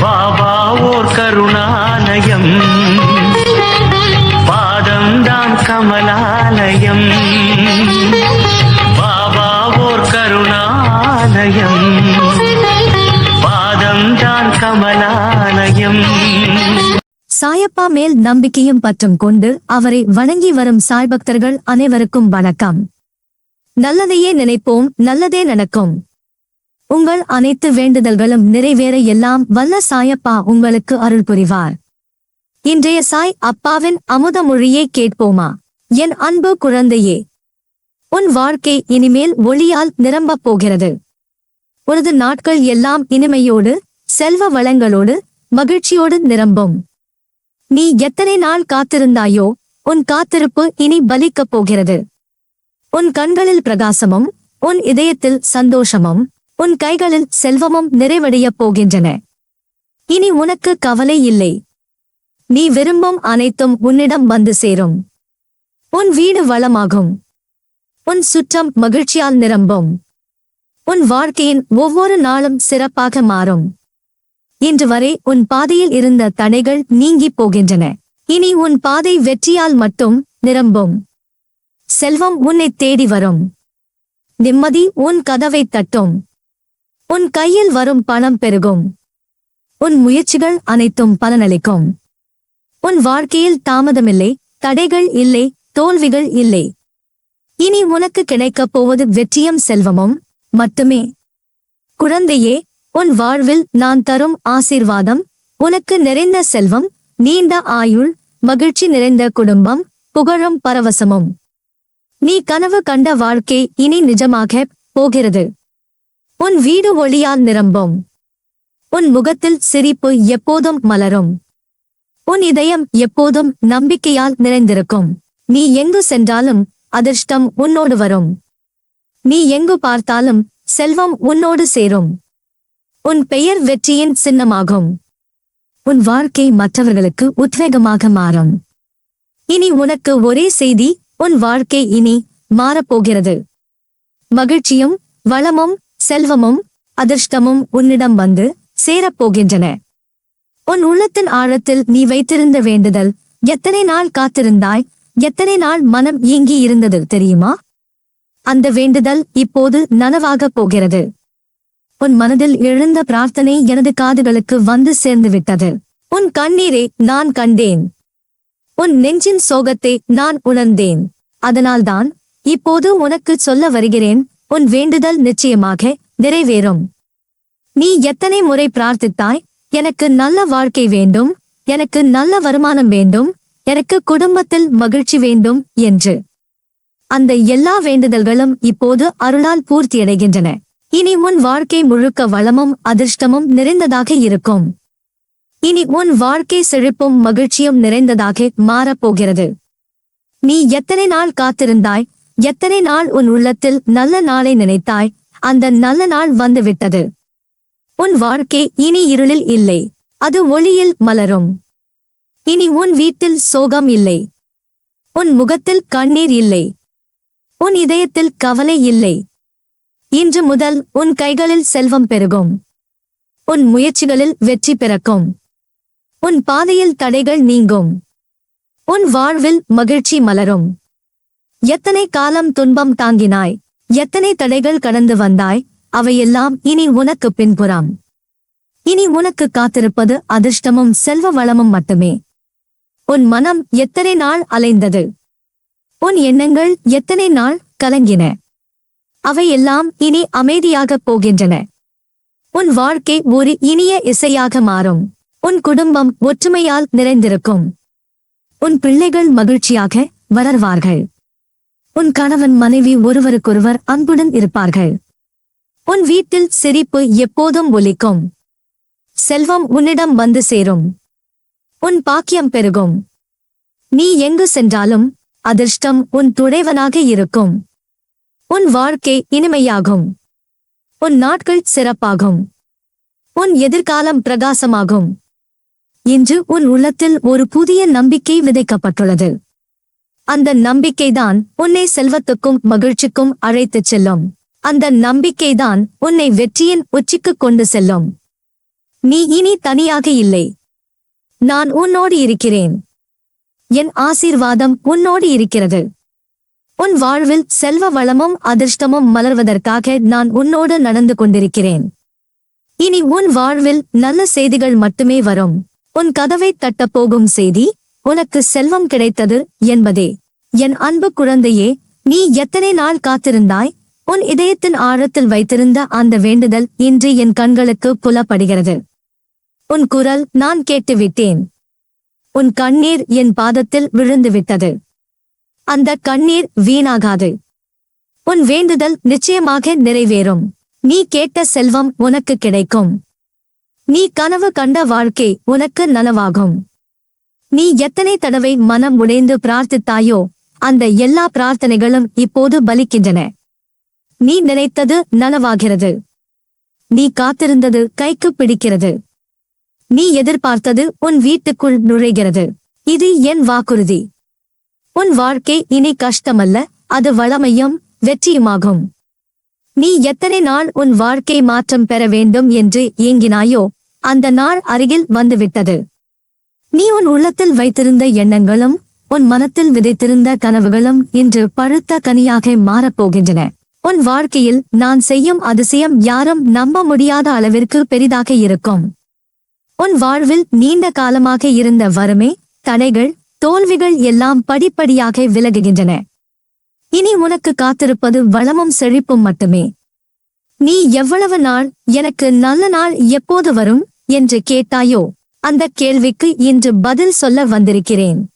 பாபா ஓர் கருணாலயம். பாதம்தான் கமலாலயம். பாபா ஓர் கருணாலயம். பாதம்தான் கமலாலயம். சாயப்பா மேல் நம்பிக்கையும் பற்றும் கொண்டு அவரை வணங்கி வரும் சாய் பக்தர்கள் அனைவருக்கும் வணக்கம். நல்லதையே நினைப்போம் நல்லதே நடக்கும். உங்கள் அனைத்து வேண்டுதல்களும் நிறைவேற எல்லாம் வல்ல சாயப்பா உங்களுக்கு அருள் புரிவார். இன்றைய சாய் அப்பாவின் அமுத மொழியை கேட்போமா? என் அன்பு குழந்தையே உன் வாழ்க்கை இனிமேல் ஒளியால் நிரம்பப் போகிறது. உனது நாட்கள் எல்லாம் இனிமையோடு செல்வ வளங்களோடு மகிழ்ச்சியோடு நிரம்பும். நீ எத்தனை நாள் காத்திருந்தாயோ உன் காத்திருப்பு இனி பலிக்கப் போகிறது. உன் கண்களில் பிரகாசமும் உன் இதயத்தில் சந்தோஷமும் உன் கைகளில் செல்வமும் நிறைவடையப் போகின்றன. இனி உனக்கு கவலை இல்லை. நீ விரும்பும் அனைத்தும் உன்னிடம் வந்து சேரும். உன் வீடு வளமாகும். உன் சுற்றம் மகிழ்ச்சியால் நிரம்பும். உன் வாழ்க்கையின் ஒவ்வொரு நாளும் சிறப்பாக மாறும். இன்று வரை உன் பாதையில் இருந்த தடைகள் நீங்கிப் போகின்றன. இனி உன் பாதை வெற்றியால் மட்டும் நிரம்பும். செல்வம் உன்னை தேடி வரும். நிம்மதி உன் கதவை தட்டும். உன் கையில் வரும் பணம் பெருகும். உன் முயற்சிகள் அனைத்தும் பலனளிக்கும். உன் வாழ்க்கையில் தாமதமில்லை தடைகள் இல்லை தோல்விகள் இல்லை. இனி உனக்கு கிடைக்கப் போவது வெற்றியும் செல்வமும் மட்டுமே. குழந்தையே உன் வாழ்வில் நான் தரும் ஆசீர்வாதம் உனக்கு நிறைந்த செல்வம் நீண்ட ஆயுள் மகிழ்ச்சி நிறைந்த குடும்பம் புகழும் பரவசமும். நீ கனவு கண்ட வாழ்க்கை இனி நிஜமாக போகிறது. உன் வீடு ஒளியால் நிரம்பும். உன் முகத்தில் சிரிப்பு எப்போதும் மலரும். உன் இதயம் எப்போதும் நம்பிக்கையால் நிறைந்திருக்கும். நீ எங்கு சென்றாலும் அதிர்ஷ்டம் உன்னோடு வரும். நீ எங்கு பார்த்தாலும் செல்வம் உன்னோடு சேரும். உன் பெயர் வெற்றியின் சின்னமாகும். உன் வாழ்க்கை மற்றவர்களுக்கு உத்வேகமாக மாறும். இனி உனக்கு ஒரே செய்தி உன் வாழ்க்கை இனி மாறப்போகிறது. மகிழ்ச்சியும் வளமும் செல்வமும் அதிர்ஷ்டமும் உன்னிடம் வந்து சேரப்போகின்றன. உன் உள்ளத்தின் ஆழத்தில் நீ வைத்திருந்த வேண்டுதல் எத்தனை நாள் காத்திருந்தாய்? எத்தனை நாள் மனம் ஏங்கி இருந்தது தெரியுமா? அந்த வேண்டுதல் இப்போது நனவாகப் போகிறது. உன் மனதில் எழுந்த பிரார்த்தனை எனது காதுகளுக்கு வந்து சேர்ந்து விட்டது உன் கண்ணீரை நான் கண்டேன். உன் நெஞ்சின் சோகத்தை நான் உணர்ந்தேன். அதனால்தான் இப்போது உனக்கு சொல்ல வருகிறேன் உன் வேண்டுதல் நிச்சயமாக நிறைவேறும். நீ எத்தனை முறை பிரார்த்தித்தாய்? எனக்கு நல்ல வாழ்க்கை வேண்டும். எனக்கு நல்ல வருமானம் வேண்டும். எனக்கு குடும்பத்தில் மகிழ்ச்சி வேண்டும் என்று. அந்த எல்லா வேண்டுதல்களும் இப்போது அருளால் பூர்த்தியடைகின்றன. இனி உன் வாழ்க்கை முழுக்க வளமும் அதிர்ஷ்டமும் நிறைந்ததாக இருக்கும். இனி உன் வாழ்க்கை செழிப்பும் மகிழ்ச்சியும் நிறைந்ததாக மாறப்போகிறது. நீ எத்தனை நாள் காத்திருந்தாய்? எத்தனை நாள் உன் உள்ளத்தில் நல்ல நாளை நினைத்தாய்? அந்த நல்ல நாள் வந்துவிட்டது. உன் வாழ்க்கை இனி இருளில் இல்லை. அது ஒளியில் மலரும். இனி உன் வீட்டில் சோகம் இல்லை. உன் முகத்தில் கண்ணீர் இல்லை. உன் இதயத்தில் கவலை இல்லை. இன்று முதல் உன் கைகளில் செல்வம் பெருகும். உன் முயற்சிகளில் வெற்றி பிறக்கும். உன் பாதையில் தடைகள் நீங்கும். உன் வாழ்வில் மகிழ்ச்சி மலரும். எத்தனை காலம் துன்பம் தாங்கினாய்? எத்தனை தடைகள் கடந்து வந்தாய்? அவையெல்லாம் இனி உனக்கு பின்புறம். இனி உனக்கு காத்திருப்பது அதிர்ஷ்டமும் செல்வ வளமும் மட்டுமே. உன் மனம் எத்தனை நாள் அலைந்தது? உன் எண்ணங்கள் எத்தனை நாள் கலங்கின? அவையெல்லாம் இனி அமைதியாகப் போகின்றன. உன் வாழ்க்கை ஒரு இனிய இசையாக மாறும். உன் குடும்பம் ஒற்றுமையால் நிறைந்திருக்கும். உன் பிள்ளைகள் மகிழ்ச்சியாக வளர்வார்கள். உன் கணவன் மனைவி ஒருவருக்கொருவர் அன்புடன் இருப்பார்கள். உன் வீட்டில் சிரிப்பு எப்போதும் ஒலிக்கும். செல்வம் உன்னிடம் வந்து சேரும். உன் பாக்கியம் பெருகும். நீ எங்கு சென்றாலும் அதிர்ஷ்டம் உன் துணைவனாக இருக்கும். உன் வாழ்க்கை இனிமையாகும். உன் நாட்கள் சிறப்பாகும். உன் எதிர்காலம் பிரகாசமாகும். இன்று உன் உள்ளத்தில் ஒரு புதிய நம்பிக்கை விதைக்கப்பட்டுள்ளது. அந்த நம்பிக்கைதான் உன்னை செல்வத்துக்கும் மகிழ்ச்சிக்கும் அழைத்துச் செல்லும். அந்த நம்பிக்கைதான் உன்னை வெற்றியின் உச்சிக்கு கொண்டு செல்லும். நீ இனி தனியாக இல்லை. நான் உன்னோடு இருக்கிறேன். என் ஆசீர்வாதம் உன்னோடு இருக்கிறது. உன் வாழ்வில் செல்வ வளமும் அதிர்ஷ்டமும் மலர்வதற்காக நான் உன்னோடு நடந்து கொண்டிருக்கிறேன். இனி உன் வாழ்வில் நல்ல செய்திகள் மட்டுமே வரும். உன் கதவை தட்டப் போகும் செய்தி? உனக்கு செல்வம் கிடைத்தது என்பதே. என் அன்பு குழந்தையே நீ எத்தனை நாள் காத்திருந்தாய்? உன் இதயத்தின் ஆழத்தில் வைத்திருந்த அந்த வேண்டுதல் இன்று என் கண்களுக்கு புலப்படுகிறது. உன் குரல் நான் கேட்டுவிட்டேன். உன் கண்ணீர் என் பாதத்தில் விழுந்து விட்டது அந்த கண்ணீர் வீணாகாது. உன் வேண்டுதல் நிச்சயமாக நிறைவேறும். நீ கேட்ட செல்வம் உனக்கு கிடைக்கும். நீ கனவு கண்ட வாழ்க்கை உனக்கு நனவாகும். நீ எத்தனை தடவை மனம் உடைந்து பிரார்த்தித்தாயோ அந்த எல்லா பிரார்த்தனைகளும் இப்போது பலிக்கின்றன. நீ நினைத்தது நனவாகிறது. நீ காத்திருந்தது கைக்கு பிடிக்கிறது. நீ எதிர்பார்த்தது உன் வீட்டுக்குள் நுழைகிறது. இது என் வாக்குறுதி. உன் வாழ்க்கை இனி கஷ்டமல்ல அது வளமையும் வெற்றியுமாகும். நீ எத்தனை நாள் உன் வாழ்க்கை மாற்றம் பெற வேண்டும் என்று ஏங்கினாயோ அந்த நாள் அருகில் வந்துவிட்டது. நீ உன் உள்ளத்தில் வைத்திருந்த எண்ணங்களும் உன் மனத்தில் விதைத்திருந்த கனவுகளும் இன்று பழுத்த கனியாக மாறப்போகின்றன. உன் வாழ்க்கையில் நான் செய்யும் அதிசயம் யாரும் நம்ப முடியாத அளவிற்கு பெரிதாக இருக்கும். உன் வாழ்வில் நீண்ட காலமாக இருந்த வறுமை தடைகள் தோல்விகள் எல்லாம் படிப்படியாக விலகுகின்றன. இனி உனக்கு காத்திருப்பது வளமும் செழிப்பும் மட்டுமே. நீ எவ்வளவு நாள் எனக்கு நல்ல நாள் எப்போது வரும் என்று கேட்டாயோ அந்த கேள்விக்கு இன்று பதில் சொல்ல வந்திருக்கிறேன்.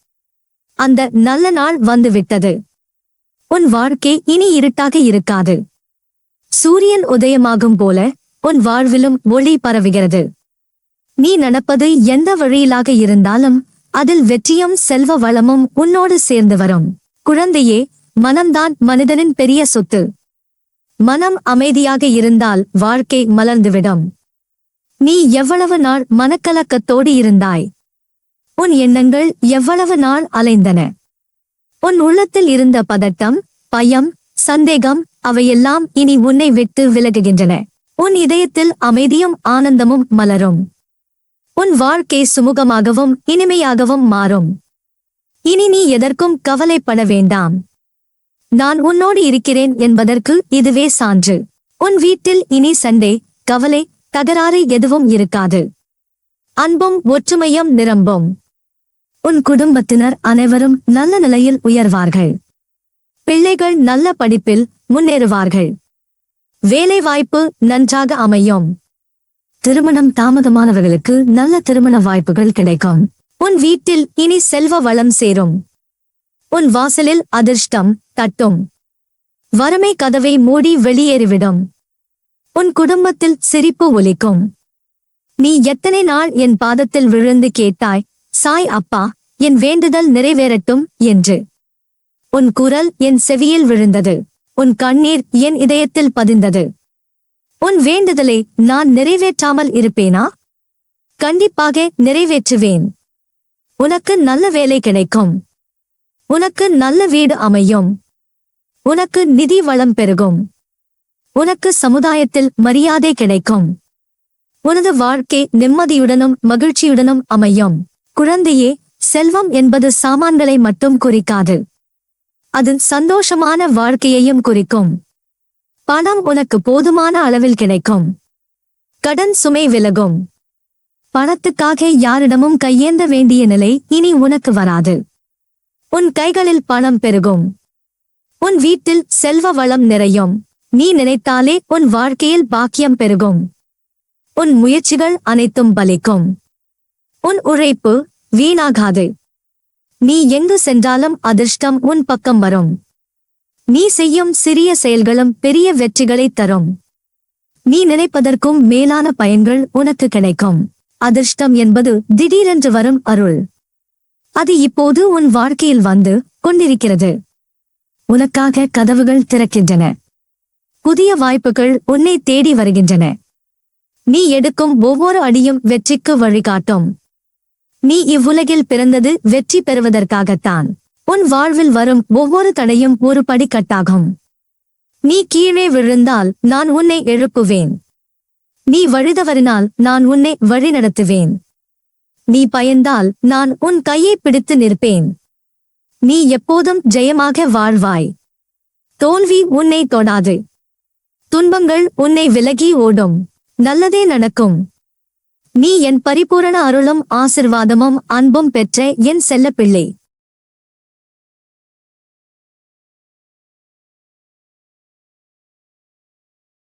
அந்த நல்ல நாள் வந்துவிட்டது. உன் வாழ்க்கை இனி இருட்டாக இருக்காது. சூரியன் உதயமாகும் போல உன் வாழ்விலும் ஒளி பரவுகிறது. நீ நடப்பது எந்த வழியிலாக இருந்தாலும் அதில் வெற்றியும் செல்வ வளமும் உன்னோடு சேர்ந்து வரும். குழந்தையே மனம்தான் மனிதனின் பெரிய சொத்து. மனம் அமைதியாக இருந்தால் வாழ்க்கை மலர்ந்துவிடும். நீ எவ்வளவு நாள் மனக்கலக்கத்தோடு இருந்தாய்? உன் எண்ணங்கள் எவ்வளவு நாள் அலைந்தன? உன் உள்ளத்தில் இருந்த பதட்டம் பயம் சந்தேகம் அவையெல்லாம் இனி உன்னை விட்டு விலகுகின்றன. உன் இதயத்தில் அமைதியும் ஆனந்தமும் மலரும். உன் வாழ்க்கை சுமூகமாகவும் இனிமையாகவும் மாறும். இனி நீ எதற்கும் கவலைப்பட வேண்டாம். நான் உன்னோடு இருக்கிறேன் என்பதற்கு இதுவே சான்று. உன் வீட்டில் இனி சண்டை கவலை தகராறு எதுவும் இருக்காது. அன்பும் ஒற்றுமையும் நிரம்பும். உன் குடும்பத்தினர் அனைவரும் நல்ல நிலையில் உயர்வார்கள். பிள்ளைகள் நல்ல படிப்பில் முன்னேறுவார்கள். வேலைவாய்ப்பு நன்றாக அமையும். திருமணம் தாமதமானவர்களுக்கு நல்ல திருமண வாய்ப்புகள் கிடைக்கும். உன் வீட்டில் இனி செல்வ வளம் சேரும். உன் வாசலில் அதிர்ஷ்டம் தட்டும். வறுமை கதவை மூடி வெளியேறிவிடும். உன் குடும்பத்தில் சிரிப்பு ஒலிக்கும். நீ எத்தனை நாள் என் பாதத்தில் விழுந்து கேட்டாய் சாய் அப்பா என் வேண்டுதல் நிறைவேறட்டும் என்று. உன் குரல் என் செவியில் விழுந்தது. உன் கண்ணீர் என் இதயத்தில் பதிந்தது. உன் வேண்டுதலை நான் நிறைவேற்றாமல் இருப்பேனா? கண்டிப்பாக நிறைவேற்றுவேன். உனக்கு நல்ல வேலை கிடைக்கும். உனக்கு நல்ல வீடு அமையும். உனக்கு நிதி வளம் பெருகும். உனக்கு சமுதாயத்தில் மரியாதை கிடைக்கும். உனது வாழ்க்கை நிம்மதியுடனும் மகிழ்ச்சியுடனும் அமையும். குழந்தையே செல்வம் என்பது சாமான்களை மட்டும் குறிக்காது. அது சந்தோஷமான வாழ்க்கையையும் குறிக்கும். பணம் உனக்கு போதுமான அளவில் கிடைக்கும். கடன் சுமை விலகும். பணத்துக்காக யாரிடமும் கையேந்த வேண்டிய நிலை இனி உனக்கு வராது. உன் கைகளில் பணம் பெருகும். உன் வீட்டில் செல்வ வளம் நிறையும். நீ நினைத்தாலே உன் வாழ்க்கையில் பாக்கியம் பெருகும். உன் முயற்சிகள் அனைத்தும் பலிக்கும். உன் உழைப்பு வீணாகாது. நீ எங்கு சென்றாலும் அதிர்ஷ்டம் உன் பக்கம் வரும். நீ செய்யும் சிறிய செயல்களும் பெரிய வெற்றிகளை தரும். நீ நினைப்பதற்கும் மேலான பயன்கள் உனக்கு கிடைக்கும். அதிர்ஷ்டம் என்பது திடீரென்று வரும் அருள். அது இப்போது உன் வாழ்க்கையில் வந்து கொண்டிருக்கிறது. உனக்காக கதவுகள் திறக்கின்றன. புதிய வாய்ப்புகள் உன்னை தேடி வருகின்றன. நீ எடுக்கும் ஒவ்வொரு அடியும் வெற்றிக்கு வழிகாட்டும். நீ இவ்வுலகில் பிறந்தது வெற்றி பெறுவதற்காகத்தான். உன் வாழ்வில் வரும் ஒவ்வொரு தடையும் ஒரு படிக்கட்டாகும் நீ கீழே விழுந்தால் நான் உன்னை எழுப்புவேன். நீ வழுதவரினால் நான் உன்னை வழிநடத்துவேன். நீ பயந்தால் நான் உன் கையை பிடித்து நிற்பேன். நீ எப்போதும் ஜெயமாக வாழ்வாய். தோல்வி உன்னை தொடாது. துன்பங்கள் உன்னை விலகி ஓடும். நல்லதே நடக்கும். நீ என் பரிபூரண அருளும் ஆசிர்வாதமும் அன்பும் பெற்ற என் செல்லப்பிள்ளை.